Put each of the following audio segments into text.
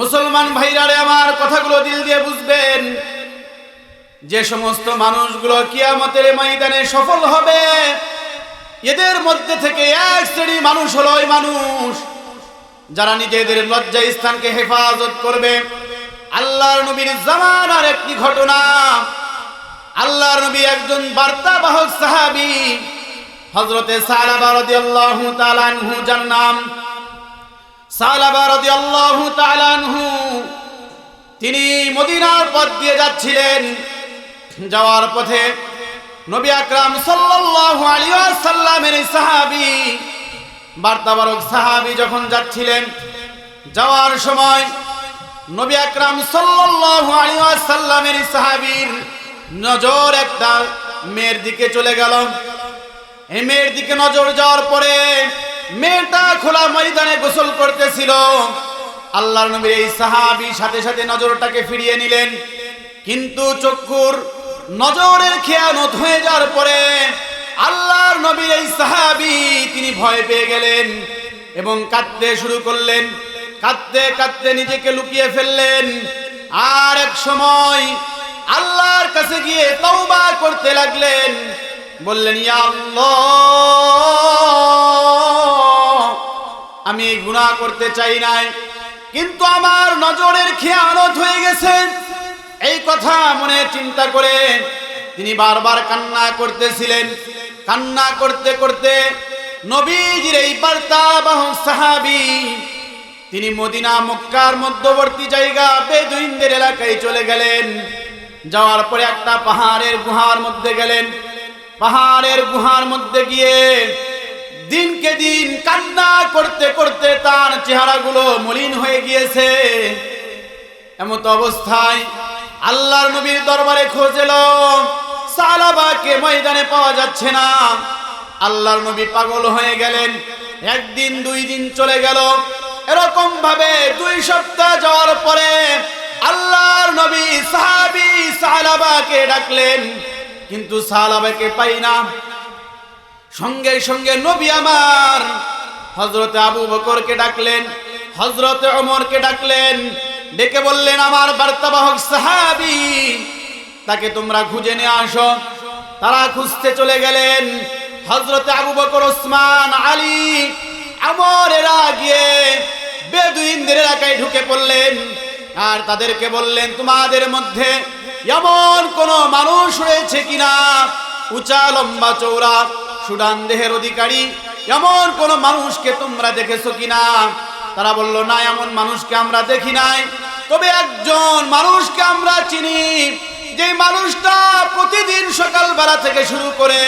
মুসলমান ভাইরারে আমার কথাগুলো দিল দিয়ে বুঝবেন। যে সমস্ত মানুষগুলো কিয়ামতের ময়দানে সফল হবে, এদের মধ্যে থেকে এক শ্রেণি মানুষ হলো ওই মানুষ যারা নিজেদের লজ্জা স্থানকে হেফাজত করবে। আল্লাহর নবীর জামানার একটি ঘটনা। আল্লাহর নবী একজন বার্তাবাহক সাহাবী রাদিয়াল্লাহু তাআলা আনহু, যার নাম তিনি মদিনার পথ দিয়ে যাচ্ছিলেন। যাওয়ার পথে নবী আকরাম সাল্লাল্লাহু আলাইহি ওয়াসাল্লামের সাহাবী, বার্তাবারক সাহাবী যখন যাচ্ছিলেন, যাওয়ার সময় নবী আকরাম সাল্লাল্লাহু আলাইহি ওয়াসাল্লামের সাহাবীর নজর একটা মেয়ের দিকে চলে গেল। এই মেয়ের দিকে নজর যাওয়ার পরে মেয়েটা খোলা ময়দানে গোসল করতেছিল। আল্লাহর নবীর এই সাহাবী সাথে সাথে নজরটাকে ফিরিয়ে নিলেন। কিন্তু চক্ষুর নজরের খেয়ানত হয়ে যাওয়ার পরে আল্লাহর নবীর এই সাহাবী তিনি ভয় পেয়ে গেলেন এবং কাঁদতে শুরু করলেন। কাঁদতে কাঁদতে নিজেকে লুকিয়ে ফেললেন। আর এক সময় আল্লাহর কাছে গিয়ে তওবা করতে লাগলেন। বললেন, ইয়া আল্লাহ! আমি গুনাহ করতে চাই নাই। কিন্তু আমার নজরের খেয়ানত হয়ে গেছে। এই কথা মনে চিন্তা করে তিনি বারবার কান্না করতেছিলেন। কান্না করতে করতে নবীজির এই বার্তা বাহক সাহাবী তিনি মদিনা, মক্কার মধ্যবর্তী জায়গা বেদুইনদের এলাকায় চলে গেলেন। যাওয়ার পরে একটা পাহাড়ের গুহার মধ্যে গেলেন। পাহাড়ের গুহার মধ্যে গিয়ে দিনকে দিন কান্না করতে করতে তার চেহারাগুলো মলিন হয়ে গিয়েছে। এমত অবস্থায় আল্লাহর নবীর দরবারে খোঁজ এলো। সালাবাকে ময়দানে পাওয়া যাচ্ছে না। আল্লাহর নবী পাগল হয়ে গেলেন। একদিন, দুই দিন চলে গেল। এরকম ভাবে দুই সপ্তাহ যাওয়ার পরে আল্লাহর নবী সাহাবি সালাবাকে ডাকলেন। কিন্তু সালাবাকে পাই না। সঙ্গে সঙ্গে নবী আমার হজরতে আবু বকরকে ডাকলেন হজরতে ওমরকে ডাকলেন, ডেকে বললেন, আমার বার্তাবাহক সাহাবী, তাকে তোমরা খুঁজে নিয়ে আসো। তারা খুঁজতে চলে গেলেন হজরতে আবু বকর, ওসমান, আলী আমর এরা গিয়ে বেদুইনদের এলাকায় ঢুকে পড়লেন। আর তাদেরকে বললেন, তোমাদের মধ্যে এমন কোন মানুষ রয়েছে কিনা? উঁচা, লম্বা চৌড়া সুডান দেহের অধিকারী। এমন কোন মানুষকে তোমরা দেখেছ কিনা? তারা বলল, না, এমন মানুষকে আমরা দেখি নাই। তবে একজন মানুষকে আমরা চিনি যে মানুষটা প্রতিদিন সকালবেলা থেকে শুরু করে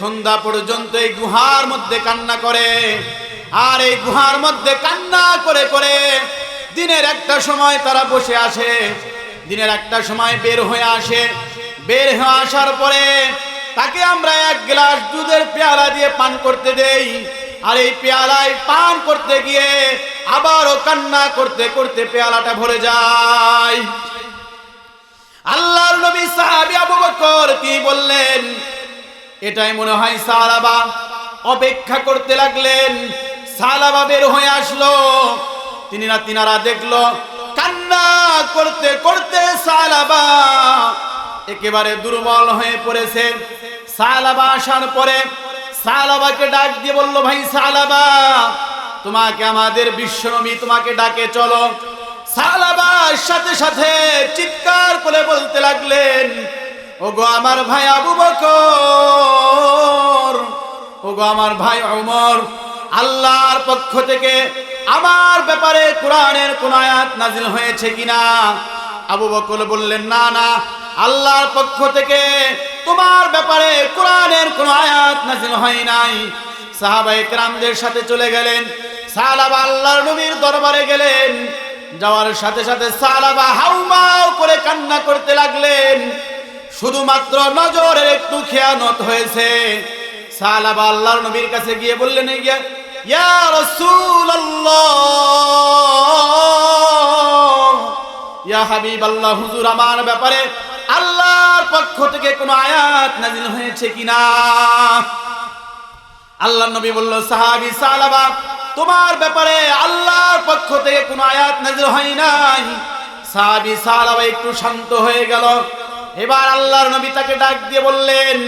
সন্ধ্যা পর্যন্ত এই গুহার মধ্যে কান্না করে, আর এই গুহার মধ্যে কান্না করে করে দিনের একটা সময় তারা বসে আসে, দিনের একটা সময় বের হয়ে আসে। বের হয়ে আসার পরে তাকে আমরা এক গ্লাস দুধের পেয়ালা দিয়ে পান করতে দেই। আর এই পেয়ালায় পান করতে গিয়ে আবারও কান্না করতে করতে পেয়ালাটা ভরে যায়। আল্লাহর নবী সাহাবী আবু বকর তিনি বললেন? এটাই মনে হয় সালাবা। অপেক্ষা করতে লাগলেন। সালাবা বের হয়ে আসলো। তিনি না তিনারা দেখল। কান্না করতে করতে সালাবা একেবারে দুর্বল হয়ে পড়েছে। সালাবা আসার পরে সালাবাকে ডাক দিয়ে বলল, ভাই সালাবা, তোমাকে আমাদের বিশ্বনবী তোমাকে ডাকে, চলো। সালাবার সাথে সাথে চিৎকার করে বলতে লাগলেন, ওগো আমার ভাই আবু বকর, ওগো আমার ভাই ওমর, আল্লাহর পক্ষ থেকে আমার ব্যাপারে কোরআনের কোন আয়াত নাজিল হয়েছে কিনা? আবু বকর বললেন, না না আল্লাহর পক্ষ থেকে তোমার ব্যাপারে কোরআনের কোন আয়াত নাজিল হয় নাই। সাহাবাই কেরামদের সাথে চলে গেলেন। সালাবা আল্লাহর নবীর দরবারে গেলেন। যাওয়ার সাথে সাথে সালাবা হাউমাউ করে কান্না করতে লাগলেন। শুধুমাত্র নজরের একটু খেয়ানত হয়েছে। সালাবা আল্লাহর নবীর কাছে গিয়ে বললেন গিয়া ইয়া রাসূলুল্লাহ! ইয়া হাবিবাল্লাহ, হুজুর, আমার ব্যাপারে আল্লাহর পক্ষ থেকে কোনো আয়াত নাজিল হয়েছে কিনা? আল্লাহ নবী বলল, সাহাবী সালাবা, তোমার ব্যাপারে আল্লাহর পক্ষ থেকে কোনো আয়াত নাজিল হয় নাই। সাহাবি সাহাবা একটু শান্ত হয়ে গেল। এবার আল্লাহর নবী তাকে ডাক দিয়ে বললেন,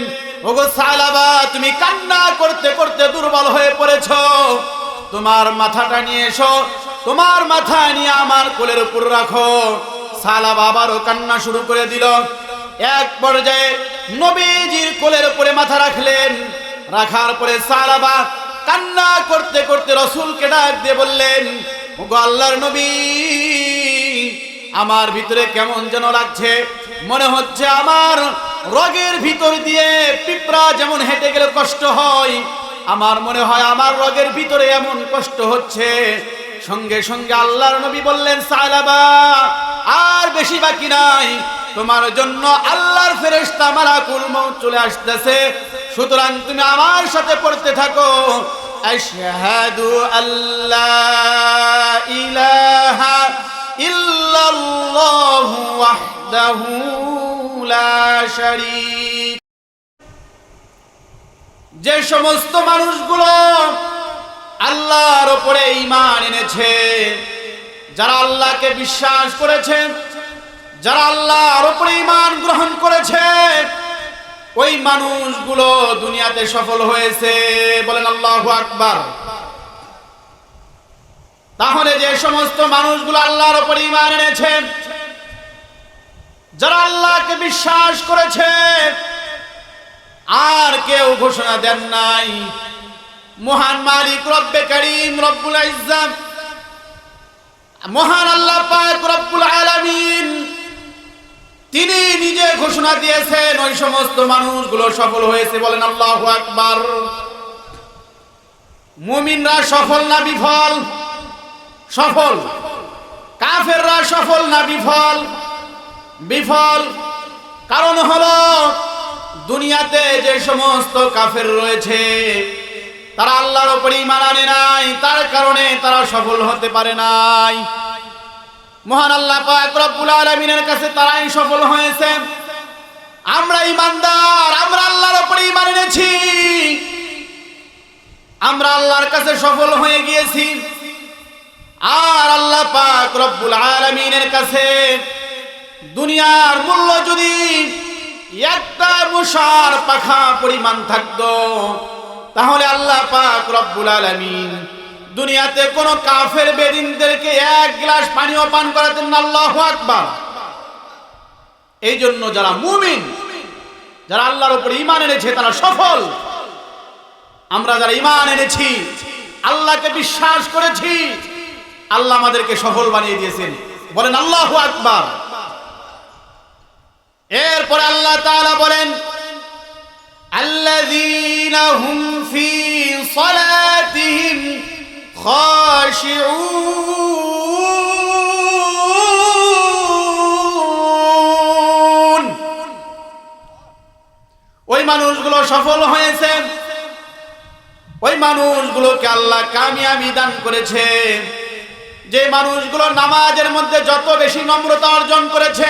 ওগো সালাবা, তুমি কান্না করতে করতে দুর্বল হয়ে পড়েছো। তোমার মাথাটা নিয়ে এসো তোমার মাথা নিয়ে আমার কোলের উপর রাখো। সালাব আবারও কান্না শুরু করে দিল। এক পর্যায়ে নবীজির কোলের উপরে মাথা রাখলেন। রাখার পরে সালাবা কান্না করতে করতে রসুলকে ডাক দিয়ে বললেন, ওগো আল্লাহর নবী, আমার ভিতরে কেমন যেন লাগছে। মনে হচ্ছে আমার রগের ভিতর দিয়ে পিঁপড়া যেমন হেঁটে গেলে কষ্ট হয়, আমার মনে হয় আমার রগের ভিতরে এমন কষ্ট হচ্ছে। সঙ্গে সঙ্গে আল্লাহর নবী বললেন, সালাবা, আর বেশি বাকি নাই। তোমার জন্য আল্লাহর ফেরেশতা মালাকুল মউত চলে আসতেছে। সুতরাং তুমি আমার সাথে পড়তে থাকো। আশহাদু আল্লা ইলাহা ইল্লাল্লাহু ওয়াহদাহু লা শারীক। যে সমস্ত মানুষগুলো আল্লাহর উপরে ঈমান এনেছে। যারা আল্লাহকে বিশ্বাস করেছে, যারা আল্লাহর উপরে ঈমান গ্রহণ করেছে, ওই মানুষগুলো দুনিয়াতে সফল হয়েছে। বলেন আল্লাহু আকবার। তাহলে যে সমস্ত মানুষগুলো আল্লাহর উপর ইমান এনেছে, যারা আল্লাহকে বিশ্বাস করেছে, আর কেউ ঘোষণা দেন নাই। মহান মালিক রব্বে করিম, রব্বুল ইজ্জাম মহান আল্লাহ পাক রব্বুল আলামিন, তিনি নিজে ঘোষণা দিয়েছেন, ওই সমস্ত মানুষগুলো সফল হয়েছে, বলেন আল্লাহু আকবার। মুমিনরা সফল না বিফল? সফল। কাফেররা সফল না বিফল? বিফল। কারণ হলো, দুনিয়াতে যে সমস্ত কাফের রয়েছে তারা আল্লাহর উপর ঈমান আনে নাই। তার কারণে তারা সফল হতে পারে নাই। মহান আল্লাহ পাক রব্বুল আলামিনের কাছে তারাই সফল হয়েছে। আমরা ইমানদার আমরা আল্লাহর উপর ঈমান এনেছি। আমরা আল্লাহর কাছে সফল হয়ে গিয়েছি। আর আল্লাহ পাক রব্বুল আলামিনের কাছে দুনিয়ার মূল্য যদি একটা মশার পাখা পরিমাণ থাকতো তাহলে আল্লাহ পাক রব্বুল আলামিন দুনিয়াতে কোন কাফের বেদিনদেরকে এক গ্লাস পানিও পান করাতেন না, আল্লাহু আকবার। এই জন্য যারা মুমিন, যারা আল্লাহর উপর ঈমান এনেছে, তারা সফল। আমরা যারা ঈমান এনেছি, আল্লাহকে বিশ্বাস করেছি, আল্লাহ আমাদেরকে সফল বানিয়ে দিয়েছেন। বলেন, আল্লাহু আকবার। এরপরে আল্লাহ তাআলা বলেন الذين هم في صلاتهم خاشعون ওই মানুষগুলো সফল হয়েছে ওই মানুষগুলোকে আল্লাহ কামিয়াবি দান করেছে যে মানুষগুলো নামাজের মধ্যে যত বেশি নম্রতা অর্জন করেছে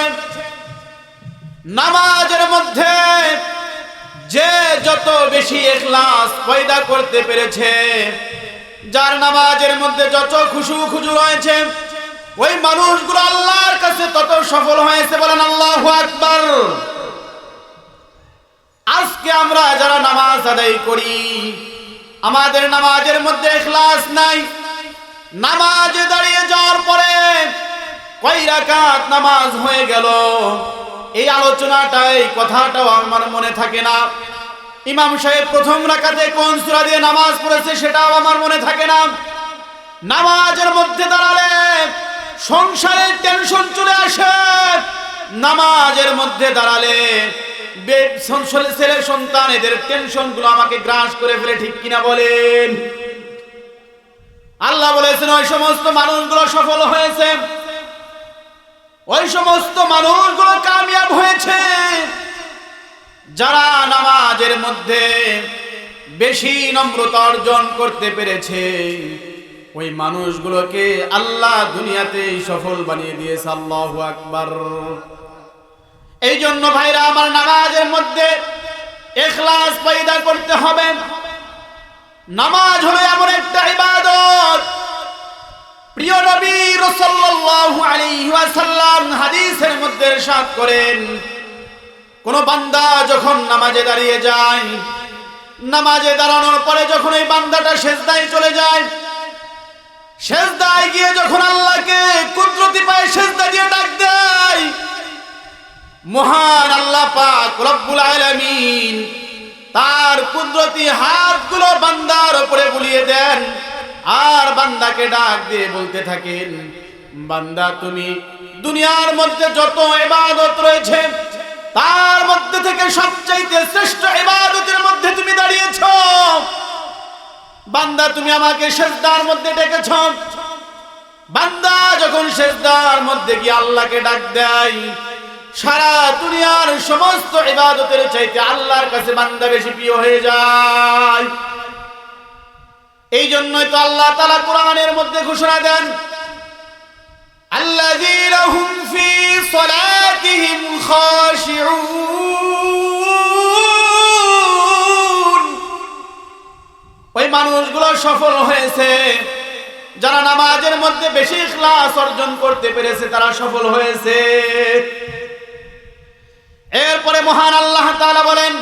নামাজের মধ্যে যে যত বেশি এখলাস পয়দা করতে পেরেছে, যার নামাজের মধ্যে যত খুশু খুজু রয়েছে, ওই মানুষগুলো আল্লাহর কাছে তত সফল হয়েছে বলেন আল্লাহ আকবার। আজকে আমরা যারা নামাজ আদায় করি, আমাদের নামাজের মধ্যে এখলাস নাই। নামাজে দাঁড়িয়ে যাওয়ার পরে কয় রাকাত নামাজ হয়ে গেল? এই আলোচনাটাই কথাটাও আমার মনে থাকে না। ইমাম সাহেব প্রথম রাকাতে কোন সুরা দিয়ে নামাজ পড়েছে সেটাও আমার মনে থাকে না। নামাজের মধ্যে দাঁড়ালে সংসারের টেনশন চলে আসে। নামাজের মধ্যে দাঁড়ালে ছেলে সন্তান, এদের টেনশনগুলো আমাকে গ্রাস করে ফেলে, ঠিক কিনা বলেন? আল্লাহ বলেছেন, ওই সমস্ত মানুষগুলো সফল হয়েছে। ওই সমস্ত মানুষগুলো কামিয়াব হয়েছে। যারা নামাজের মধ্যে বেশি নম্রতা অর্জন করতে পেরেছে, ওই মানুষগুলোকে আল্লাহ দুনিয়াতেই সফল বানিয়ে দিয়েছে, আল্লাহু আকবার। এই জন্য ভাইরা, আমার নামাজের মধ্যে এখলাস পয়দা করতে হবে। নামাজ হলো এমন একটা ইবাদত প্রিয় নবী রাসূলুল্লাহু আলাইহি ওয়াসাল্লাম হাদিসের মধ্যে ইরশাদ করেন, কোন বান্দা যখন নামাজে দাঁড়িয়ে যায়, নামাজে দাঁড়ানোর পরে যখন এই বান্দাটা সেজদায় চলে যায়, সেজদায় গিয়ে যখন আল্লাহকে কুদরতি পায়ে সেজদা দিয়ে ডাক দেয়, মহান আল্লাহ পাক রব্বুল আলামিন তার কুদরতি হাতগুলো বান্দার উপরে বুলিয়ে দেন। আর বান্দাকে ডাক দিয়ে বলতে থাকেন, বান্দা, তুমি দুনিয়ার মধ্যে যত ইবাদত রয়েছে, তার মধ্যে থেকে সবচাইতে শ্রেষ্ঠ ইবাদতের মধ্যে তুমি দাঁড়িয়েছো। বান্দা, তুমি আমাকে সেজদার মধ্যে ডেকেছ। বান্দা, যখন সেজদার মধ্যে গিয়ে আল্লাহকে ডাক দেয়, সারা দুনিয়ার সমস্ত ইবাদতের চাইতে আল্লাহর কাছে বান্দা বেশি প্রিয় হয়ে যায়। এই জন্যই তো আল্লাহ তালা কোরআনের মধ্যে ঘোষণা দেন ওই মানুষগুলো সফল হয়েছে, যারা নামাজের মধ্যে বেশি ক্লাস অর্জন করতে পেরেছে, তারা সফল হয়েছে। এরপরে মহান আল্লাহ তাআলা বলেন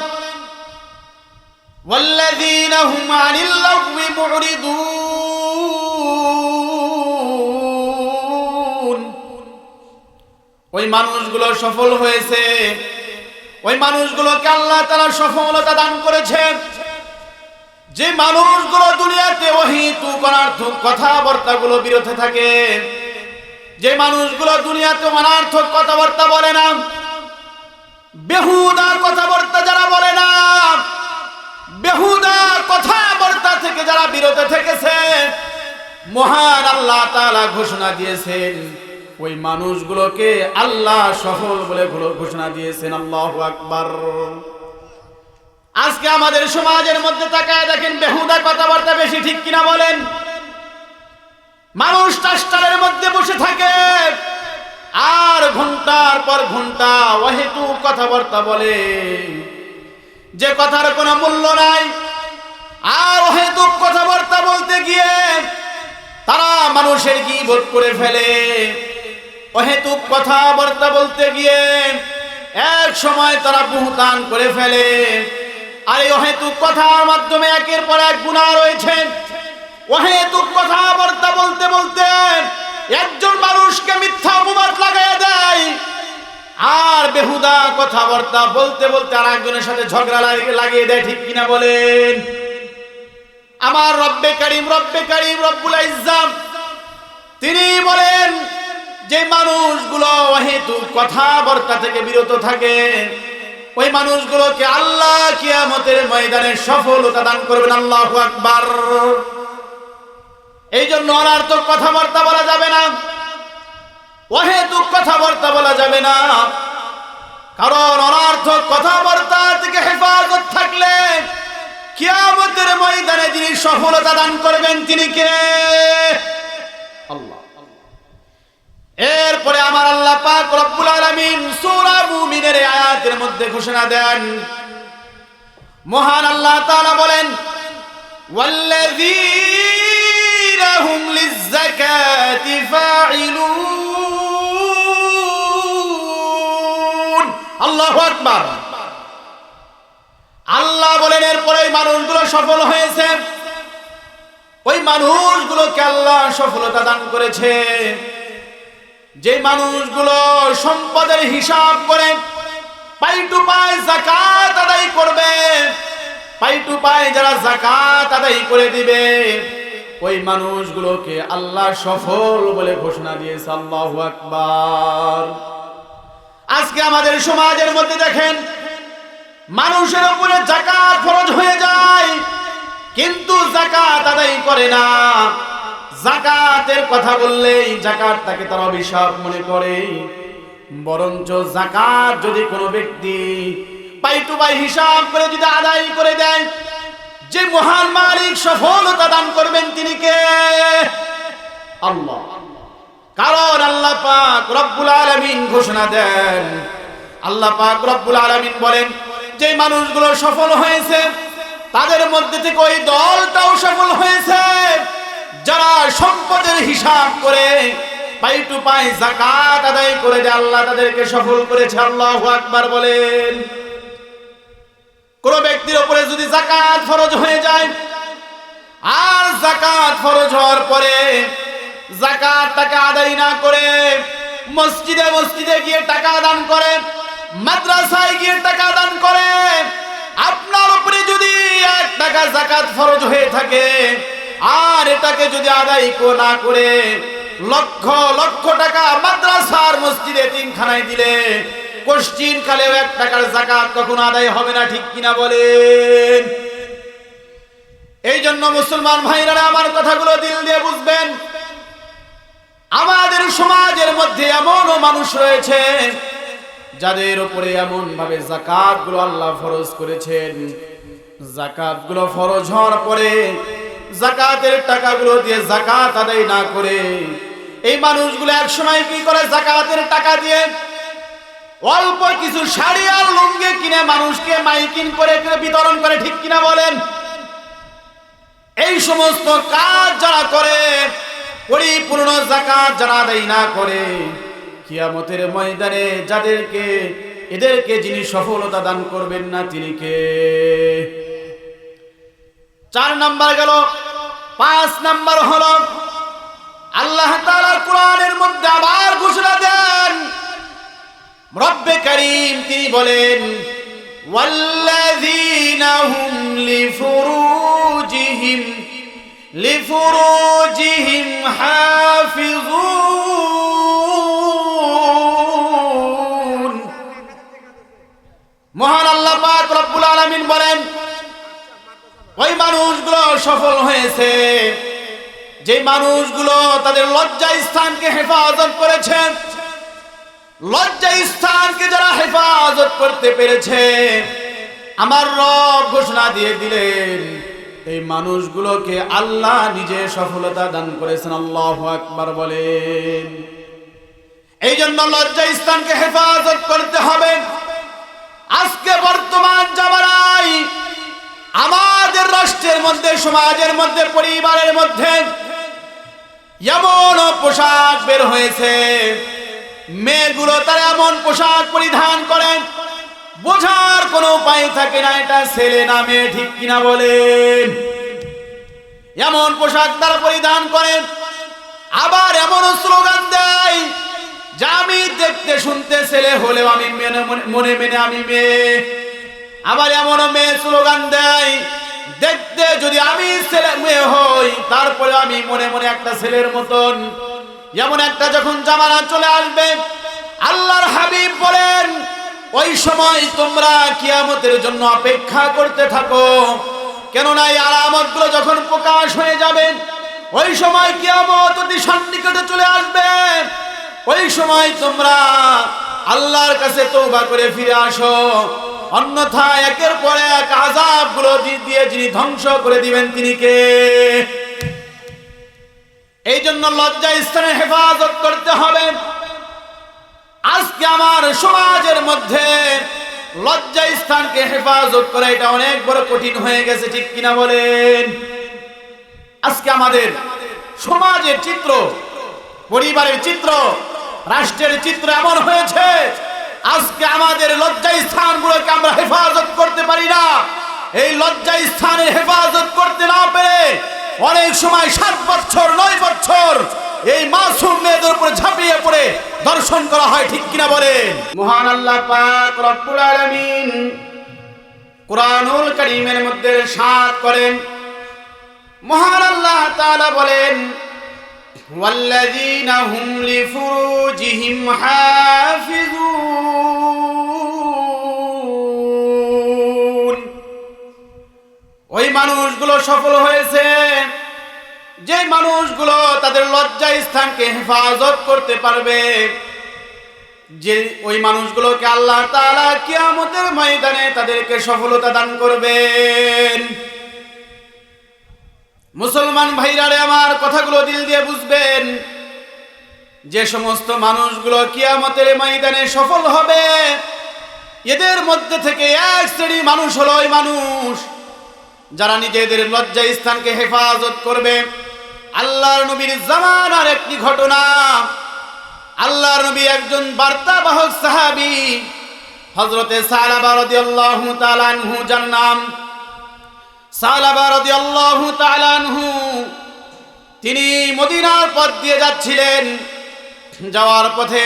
মুরিদুন ওই মানুষগুলো সফল হয়েছে। ওই মানুষগুলোকে আল্লাহ তারা সফলতা দান করেছেন। যে মানুষগুলো দুনিয়াতে অহিতু করার কথাবার্তাগুলো বিরতে থাকে, যে মানুষগুলো দুনিয়াতে অনার্থক কথাবার্তা বলে না, বেহুদার কথাবার্তা যারা বলে না বেহুদা কথাবার্তা থেকে যারা বিরত থেকেছে মহান আল্লাহ তাআলা ঘোষণা দিয়েছেন, ওই মানুষগুলোকে আল্লাহ সফল বলে ঘোষণা দিয়েছেন, আল্লাহু আকবার। আজকে আমাদের সমাজের মধ্যে তাকায় দেখেন বেহুদা কথাবার্তা বেশি ঠিক কিনা বলেন? মানুষ টাস্টারের মধ্যে বসে থাকে, আর ঘণ্টার পর ঘণ্টা অহেতু কথাবার্তা বলে। যে কথার কোনো মূল্য নাই। আর অহেতুক কথাবার্তা বলতে গিয়ে তারা মানুষের কি ভোট করে ফেলে। অহেতুক কথাবার্তা বলতে গিয়ে এক সময় তারা বুহতান করে ফেলে। আর এই অহেতুক কথার মাধ্যমে একের পর এক গুণা রয়েছে। অহেতুক কথাবার্তা বলতে বলতে একজন মানুষকে মিথ্যা অপবাদ লাগাই দেয়। আর বেহুদা কথাবার্তা বলতে বলতে আর একজনের সাথে ঝগড়া লাগি- লাগিয়ে দেয়, ঠিক কিনা বলেন? আমার রব্বে করিম রব্বে করিম, রব্বুল ইজ্জাম তিনি বলেন, যে মানুষগুলো অহেতু কথাবার্তা থেকে বিরত থাকে, ওই মানুষগুলোকে আল্লাহ কিয়ামতের ময়দানে সফলতা দান করবেন, আল্লাহ আকবার। এই জন্য অনার্থক কথাবার্তা বলা যাবে না। অহেতুক কথাবার্তা বলা যাবে না। কারণ অনার্থক কথাবার্তা থেকে হেফাজত থাকলে কিয়ামতের ময়দানে যিনি সফলতা দান করবেন তিনি কে? আল্লাহ। এরপরে আমার আল্লাহ পাক রব্বুল আলামিন সূরা মুমিনের আয়াতের মধ্যে ঘোষণা দেন। মহান আল্লাহ তাআলা বলেন, ওয়াল্লাযী আকবার আল্লাহ বলেন, এরপরে মানুষগুলো সফল হয়েছে। ওই মানুষগুলোকে আল্লাহ সফলতা দান করেছে। যে মানুষগুলো সম্পদের হিসাব করে পাই টু পাই জাকাত আদায় করবে, পাই টু পাই যারা জাকাত আদায় করে দিবে, ওই মানুষগুলোকে আল্লাহ সফল বলে ঘোষণা দিয়েছে আল্লাহু আকবার। আজকে আমাদের সমাজের মধ্যে দেখেন, মানুষের উপরে জাকাত ফরজ হয়ে যায়, কিন্তু জাকাত আদায় করে না। জাকাতের কথা বললেই জাকাত তাকে তার অভিশাপ মনে করে। বরঞ্চ জাকাত যদি কোনো ব্যক্তি পাই টু পাই হিসাব করে যদি আদায় করে দেয়, যে মহান মালিক সফলতা দান করবেন তিনি কে? আল্লাহ। কারণ আল্লাহ পাক রব্বুল আলামিন ঘোষণা দেন। আল্লাহ পাক রব্বুল আলামিন বলেন, যে মানুষগুলো সফল হয়েছে, তাদের মধ্যে থেকে ওই দলটাও সফল হয়েছে। যারা সম্পদের হিসাব করে পাই টু পাই জাকাত আদায় করে যে আল্লাহ তাদেরকে সফল করেছে, আল্লাহ আকবার বলেন। কোন ব্যক্তির উপরে যদি জাকাত ফরজ হয়ে যায়, আর জাকাত ফরজ হওয়ার পরে জাকাত টাকা আদায় না করে মসজিদে মসজিদে গিয়ে টাকা দান করে, মাদ্রাসায় গিয়ে টাকা দান করে, আপনার উপরে যদি এক টাকা জাকাত ফরজ হয়ে থাকে, আর এটাকে যদি আদায় না করে, লক্ষ লক্ষ টাকা মাদ্রাসার মসজিদে তিনখানায় দিলে, কোশ্চিন কালেও এক টাকার জাকাত কখনো আদায় হবে না, ঠিক কিনা বলেন? এই জন্য মুসলমান ভাইরা আমার কথাগুলো দিল দিয়ে বুঝবেন। আমাদের সমাজের মধ্যে এমনও মানুষ রয়েছে যাদের উপরে এমন ভাবে জাকাতগুলো আল্লাহ ফরজ করেছেন। জাকাতগুলো ফরজ হওয়ার পরে জাকাতের টাকাগুলো দিয়ে জাকাত আদায় না করে এই মানুষগুলো এক সময় কি করে জাকাতের টাকা দিয়ে অল্প কিছু শাড়ি আর লুঙ্গি কিনে মানুষকে মাইকিন করে বিতরণ করে, ঠিক কিনা বলেন? এই সমস্ত কাজ যারা করে পরিপূর্ণ জাকাত যারা দেয় না করে, কিয়ামতের ময়দানে যাদেরকে, এদেরকে যিনি সফলতা দান করবেন না, তিনি কে? চার নাম্বার গেল, পাঁচ নাম্বার হল, আল্লাহ কোরআনের মধ্যে আবার ঘোষণা দেন। রব্বে করিম তিনি বলেন, ওয়াল্লাযীনা হুম লিফুরুজিহিম لفروجهم حافظون মহান আল্লাহ পাক রব্বুল আলামিন বলেন ওই মানুষগুলো সফল হয়েছে যে মানুষগুলো তাদের লজ্জা স্থানকে হেফাজত করেছে লজ্জা স্থানকে যারা হেফাজত করতে পেরেছে আমার রব ঘোষণা দিয়ে দিলেন এই মানুষগুলোকে আল্লাহ নিজে সফলতা দান করেছেন, আল্লাহ আকবার বলেন। এই জন্য লজ্জা স্থানকে হেফাজত করতে হবে। আজকে বর্তমান জামানায় আমাদের রাষ্ট্রের মধ্যে, সমাজের মধ্যে, পরিবারের মধ্যে এমন পোশাক বের হয়েছে। মেয়েগুলো তারা এমন পোশাক পরিধান করেন। বোঝার কোনো উপায় থাকে না, এটা ছেলে না মেয়ে ঠিক কিনা বলেন। এমন পোশাক তারা পরিধান করেন, আবার এমন স্লোগান দেয়, যে আমি দেখতে শুনতে ছেলে হলেও আমি মেনে মনে- আমি মেয়ে। আবার এমন মেয়ে স্লোগান দেয়, দেখতে যদি আমি ছেলে মেয়ে হই, তারপরে আমি মনে মনে একটা ছেলের মতন। যেমন একটা যখন জামানা চলে আসবে, আল্লাহর হাবিব বলেন ওই সময় তোমরা কিয়ামতের জন্য অপেক্ষা করতে থাকো। কেননা এই যখন প্রকাশ হয়ে যাবে, ওই সময় কিয়ামত অতি সন্নিকটে চলে আসবে। ওই সময় তোমরা আল্লাহর কাছে তৌবা করে ফিরে আসো। অন্যথায় একের পর এক আজাবগুলো দিয়ে যিনি ধ্বংস করে দিবেন তিনি কে? এই জন্য লজ্জা স্থানে হেফাজত করতে হবে। আজকে আমার সমাজের মধ্যে লজ্জা স্থানকে হেফাজত করা এটা অনেক বড় কঠিন হয়ে গেছে, ঠিক কিনা বলেন? আজকে আমাদের সমাজের চিত্র, পরিবারের চিত্র, রাষ্ট্রের চিত্র এমন হয়েছে, আজকে আমাদের লজ্জা স্থানগুলোকে আমরা হেফাজত করতে পারি না। এই লজ্জা স্থানের হেফাজত করতে না পেরে অনেক সময় সাত বছর, নয় বছর এই মাসুম মেয়েদের উপরে ঝাঁপিয়ে পড়ে দর্শন করা হয় ঠিক কিনা বলেন মহান আল্লাহ পাক রব্বুল আলামিন কোরআনুল কারীমের মধ্যে সাত করেন মহান আল্লাহ তাআলা বলেন والذين هم لفروجهم حافظون ওই মানুষগুলো সফল হয়েছে যে মানুষগুলো তাদের লজ্জা স্থানকে হেফাজত করতে পারবে, যে ওই মানুষগুলোকে আল্লাহ তাআলা কিয়ামতের ময়দানে তাদেরকে সফলতা দান করবেন। মুসলমান ভাইরারে আমার কথাগুলো দিল দিয়ে বুঝবেন, যে সমস্ত মানুষগুলো কিয়ামতের ময়দানে সফল হবে, এদের মধ্যে থেকে এক শ্রেণি মানুষ হলো ওই মানুষ যারা নিজেদের লজ্জা স্থানকে হেফাজত করবে। আল্লাহর নবীর জামানার একটি ঘটনা। আল্লাহর নবী একজন বার্তাবাহক সাহাবি হজরতে সালাবা রাদিয়াল্লাহু তাআলা আনহু, যার নাম সালাবা রাদিয়াল্লাহু তাআলা তিনি মদিনার পথ দিয়ে যাচ্ছিলেন। যাওয়ার পথে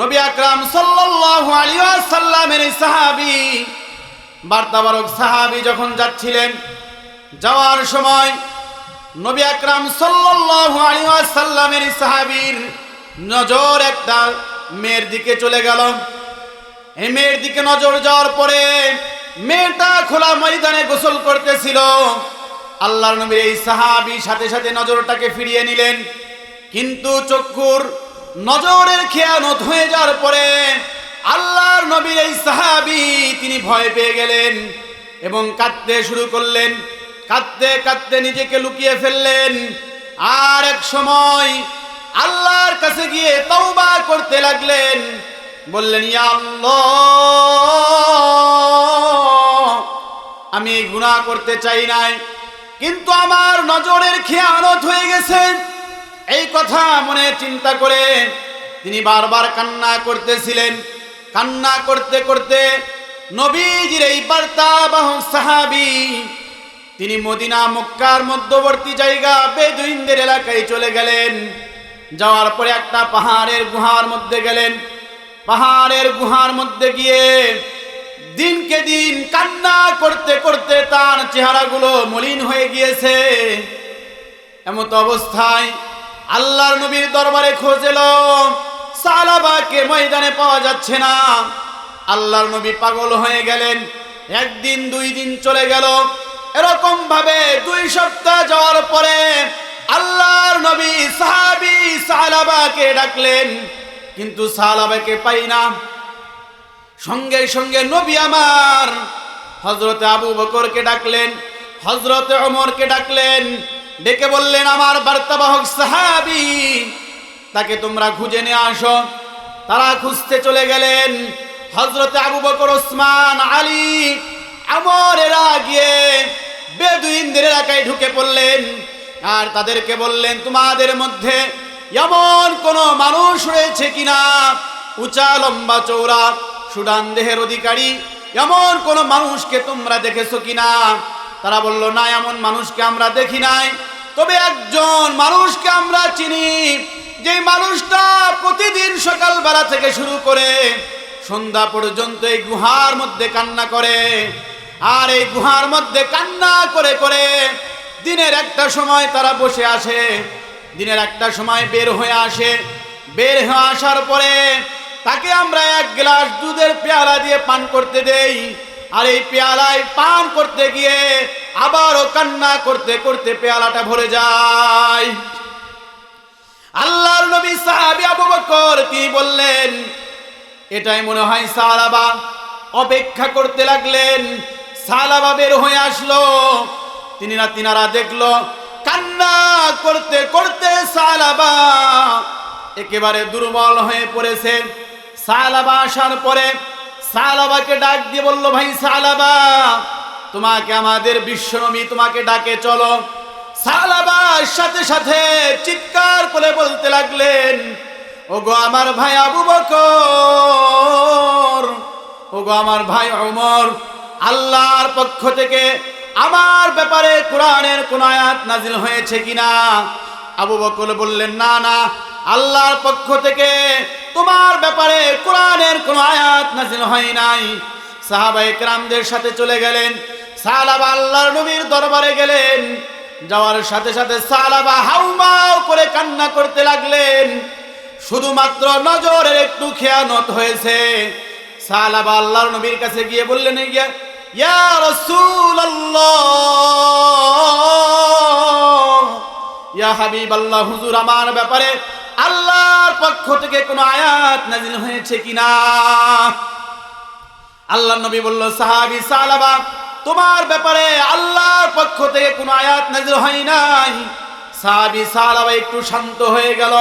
নবী আকরাম সাল্লাল্লাহু আলাইহি ওয়াসাল্লামের সাহাবী বার্তাবারক সাহাবী যখন যাচ্ছিলেন, যাওয়ার সময় নবী আকরাম সাল্লাল্লাহু আলাইহি ওয়াসাল্লামের সাহাবীর নজর একটা মেয়ের দিকে চলে গেল। এই মেয়ের দিকে নজর যাওয়ার পরে মেয়েটা খোলা ময়দানে গোসল করতেছিল। আল্লাহর নবীর এই সাহাবী সাথে সাথে নজরটাকে ফিরিয়ে নিলেন। কিন্তু চক্ষুর নজরের খেয়ানত হয়ে যাওয়ার পরে আল্লাহর নবীর এই সাহাবী তিনি ভয় পেয়ে গেলেন এবং কাঁদতে শুরু করলেন। কাঁদতে কাঁদতে নিজেকে লুকিয়ে ফেললেন। আর এক সময় আল্লাহর কাছে গিয়ে তওবা করতে লাগলেন। বললেন আমি গুনাহ করতে চাই নাই, কিন্তু আমার নজরের খেয়ানত হয়ে গেছে। এই কথা মনে চিন্তা করে তিনি বারবার কান্না করতেছিলেন। কান্না করতে করতে নবীজির এই বার্তা বাহক সাহাবি তিনি মদিনা, মক্কার মধ্যবর্তী জায়গা বেদুইনদের এলাকায় চলে গেলেন। যাওয়ার পরে একটা পাহাড়ের গুহার মধ্যে গেলেন। পাহাড়ের গুহার মধ্যে গিয়ে দিনকে দিন কান্না করতে করতে তার চেহারাগুলো মলিন হয়ে গিয়েছে। এমত অবস্থায় আল্লাহর নবীর দরবারে খোঁজ এলো, সালাবাকে ময়দানে পাওয়া যাচ্ছে না। আল্লাহর নবী পাগল হয়ে গেলেন। একদিন, দুই দিন চলে গেল। এরকম ভাবে দুই সপ্তাহ যাওয়ার পরে আল্লাহর নবী সাহাবি সালাবাকে ডাকলেন। কিন্তু সালাবাকে পাই না। সঙ্গে সঙ্গে নবী আমার হজরতে আবু বকরকে ডাকলেন হজরতে অমরকে ডাকলেন, ডেকে বললেন, আমার বার্তাবাহক সাহাবি, তাকে তোমরা খুঁজে নিয়ে আসো। তারা খুঁজতে চলে গেলেন হজরতে আবু বকর, ওসমান, আলী আমরেরা গিয়ে বেদুইনদের এলাকায় ঢুকে পড়লেন। আর তাদেরকে বললেন, তোমাদের মধ্যে এমন কোন মানুষ রয়েছে কিনা? উঁচা, লম্বা চৌড়া সুডান দেহের অধিকারী। এমন কোন মানুষকে তোমরা দেখেছ কিনা? তারা বলল, না, এমন মানুষকে আমরা দেখি নাই। তবে একজন মানুষকে আমরা চিনি যে মানুষটা প্রতিদিন সকালবেলা থেকে শুরু করে সন্ধ্যা পর্যন্ত এই গুহার মধ্যে কান্না করে। আর এই গুহার মধ্যে কান্না করে করে দিনের একটা সময় তারা বসে আসে, দিনের একটা সময় বের হয়ে আসে। বের হয়ে আসার পরে তাকে আমরা এক গ্লাস দুধের পেয়ালা দিয়ে পান করতে দেই। আর এই পেয়ালায় পান করতে গিয়ে আবারও কান্না করতে করতে পেয়ালাটা ভরে যায়। আল্লাহর নবী সাহাবী আবু বকর তিনি বললেন? এটাই মনে হয় সালাবা। অপেক্ষা করতে লাগলেন, সালাবা বের হয়ে আসলো। তিনি না তিনারা দেখল, কান্না করতে করতে সালাবা একেবারে দুর্বল হয়ে পড়েছে। সালাবা আসার পরে সালাবাকে ডাক দিয়ে বলল, ভাই সালাবা, তোমাকে আমাদের বিশ্বনবী তোমাকে ডাকে, চলো। সালাবার সাথে সাথে চিৎকার করে বলতে লাগলেন ওগো আমার ভাই আবু বকর, ওগো আমার ভাই ওমর আল্লাহর পক্ষ থেকে আমার ব্যাপারে কোরআনের কোন আয়াত নাজিল হয়েছে কিনা? আবু বকর বললেন, না না, আল্লাহর পক্ষ থেকে তোমার ব্যাপারে কোরআনের কোন আয়াত নাজিল হয় নাই। সাহাবাই ক্রামদের সাথে চলে গেলেন। সালাবা আল্লাহর নবীর দরবারে গেলেন। যাওয়ার সাথে সাথে সালাবা হাউমাউ করে কান্না করতে লাগলেন। শুধুমাত্র নজরের একটু খেয়ানত হয়েছে। সালাবা আল্লাহর নবীর কাছে গিয়ে বললেন গিয়া ইয়া রাসূলুল্লাহ, ইয়া হাবিব আল্লাহ হুজুর, আমার ব্যাপারে আল্লাহর পক্ষ থেকে কোনো আয়াত নাজিল হয়েছে কিনা? আল্লাহ নবী বলল, সাহাবি সালাবা তোমার ব্যাপারে আল্লাহর পক্ষ থেকে কোনো আয়াত নাজিল হয় নাই। সাহাবি সালাবা একটু শান্ত হয়ে গেল।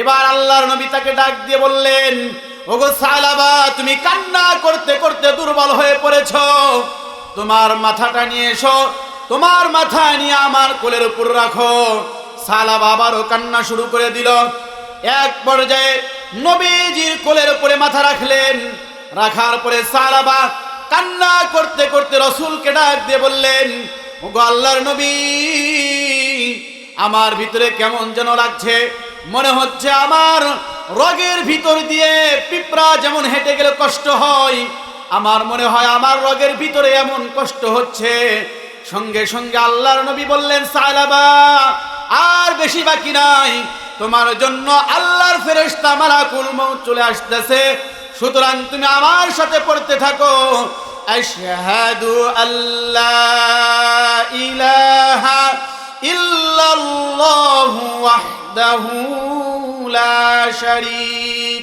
এবার আল্লাহর নবী তাকে ডাক দিয়ে বললেন, ওগো সালাবা, তুমি কান্না করতে করতে দুর্বল হয়ে পড়েছ। তোমার মাথাটা নিয়ে এসো, তোমার মাথা নিয়ে আমার কোলের উপর রাখো। সালাবা আবারও কান্না শুরু করে দিল। এক পর্যায়ে নবীজির কোলের উপরে মাথা রাখলেন। রাখার পরে সালাবা কান্না করতে করতে রসুলকে ডাক দিয়ে বললেন, ওগো আল্লাহর নবী, আমার ভিতরে কেমন যেন লাগছে? মনে হচ্ছে আমার রগের ভিতর দিয়ে পিঁপড়া যেমন হেঁটে গেলে কষ্ট হয়, আমার মনে হয় আমার রগের ভিতরে এমন কষ্ট হচ্ছে। সঙ্গে সঙ্গে আল্লাহর নবী বললেন, সালাবা, আর বেশি বাকি নাই। তোমার জন্য আল্লাহর ফেরেশতা মালাকুল মউত চলে আসতেছে। সুতরাং তুমি আমার সাথে পড়তে থাকো। আল্লাহ ইলাহা ইল্লাল্লাহু ওয়াহদাহু লা শারীক